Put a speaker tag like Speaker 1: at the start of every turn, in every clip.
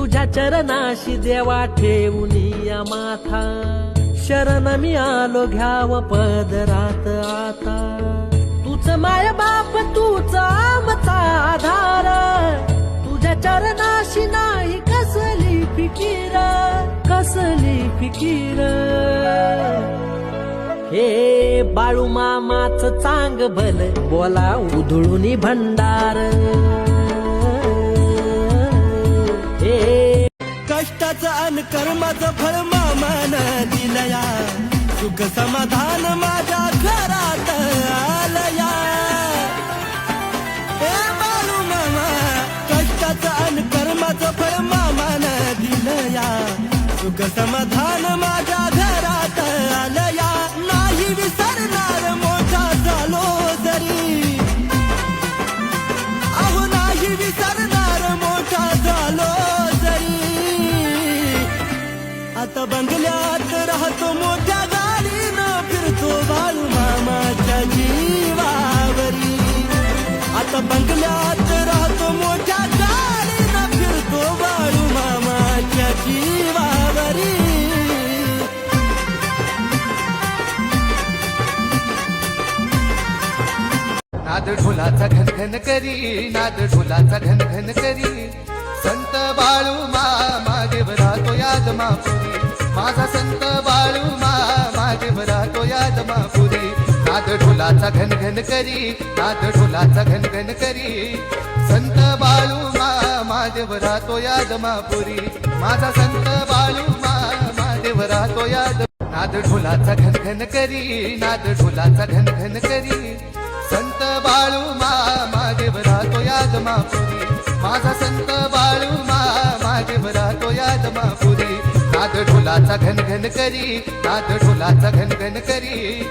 Speaker 1: तुझ्या चरणाशी देवा ठेवून या माथा. शरण मी आलो घ्याव पदरात आता. तूच माय बाप तूच आमचा आधार. तुझ्या चरणाशी नाही कसली फिकीर कसली फिकीर. हे बाळू मामाच चांग भल बोला उधळून भंडार.
Speaker 2: कष्टाचं अन कर्माचं फळ मामान दिलया. सुख समाधान माझ्या घरात. बंगल्यात राहतो मोठ्या गाडीनं फिरतो बाळू मामाच्या जीवावरी. आता बंगल्यात राहतो मोठ्या गाडीनं फिरतो बाळू मामाच्या जीवावरी.
Speaker 3: नाद ढोलाचा घनघन करी नाद ढोलाचा घनघन करी. संत बाळू मा मागे राहतो याद मापुरी. माझा संत बाळू मा मागे तो याद मापुरी नाद ढोलाचा घनघन करी नाद ढोलाचा घनघन करी. संत बाळू मा महादेव राहतो याद मापुरी माझा संत बाळू मा महादेव राहतो याद नाद ढोलाचा घनघन करी नाद ढोलाचा घनघन करी. संत बाळू नाद ढोलाचा घनघन करी नाद ढोलाचा घनघन करी.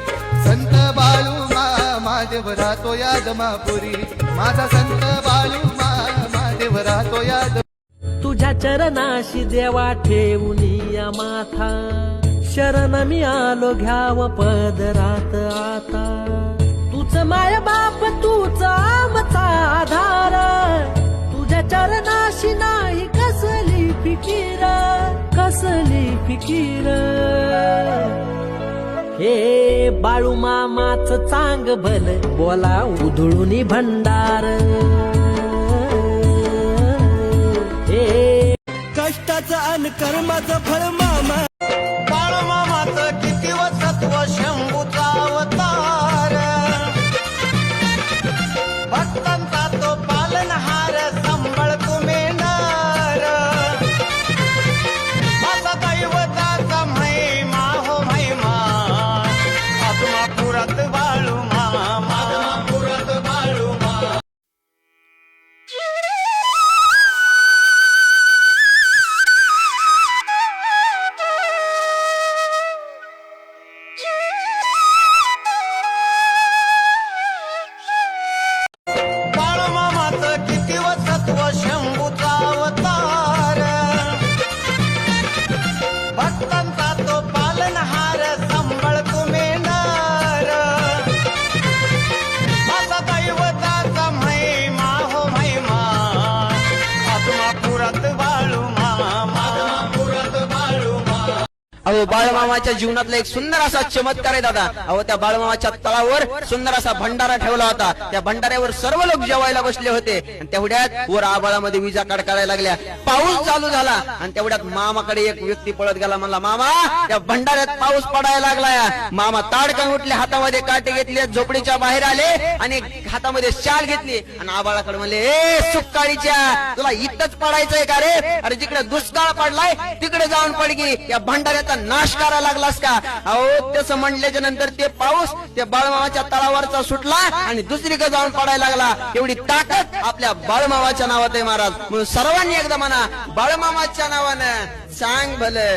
Speaker 3: संत बाळू मा महादेव तो याद मापुरी माझा संत बाळू मा महादेव तो याद
Speaker 1: तुझ्या चरणाशी देवा ठेवून या माथा. शरण मी आलो घ्याव पदरात आता. तूच माय बाप तूच आमचा आधार. तुझ्या चरणाशी नाही कसली फिकीर. कसली फिकीर. हे बाळू मामाच चांग भल बोला उधळून भंडार. हे
Speaker 2: कष्टाचं अन कर्माचं फळ मामा.
Speaker 4: बाळमामाचं किती सत्व
Speaker 5: अहो बाळमामाच्या जीवनातला एक सुंदर असा चमत्कार आहे दादा. अहो त्या बाळमामाच्या तळावर सुंदर असा भंडारा ठेवला होता. त्या भंडाऱ्यावर सर्व लोक जेवायला बसले होते. आणि तेवढ्यात वर आबाळामध्ये विजा कडकाडायला लागल्या. पाऊस चालू झाला. आणि तेवढ्यात मामाकडे एक व्यक्ती पळत गेला. म्हणला मामा त्या भंडाऱ्यात पाऊस पडायला लागलाय. मामा ताडकन उठले हातामध्ये काटे घेतले झोपडीच्या बाहेर आले आणि हातामध्ये शाल घेतली. आणि आबाळाकडे म्हणले ए सुकाळीच्या तुला इथंच पडायचंय का रे? अरे जिकडे दुष्काळ पडलाय तिकडे जाऊन पडगी या भंडाऱ्याचा नाश करायला लागलास का? अहो तसं म्हणल्याच्या नंतर ते पाऊस त्या बाळमावाच्या तळावरचा सुटला आणि दुसरीकडे जाऊन पडायला लागला. एवढी ताकद आपल्या बाळमावाच्या नावात आहे महाराज. म्हणून सर्वांनी एकदा म्हणा बाळमामाच्या नावानं सांग भले.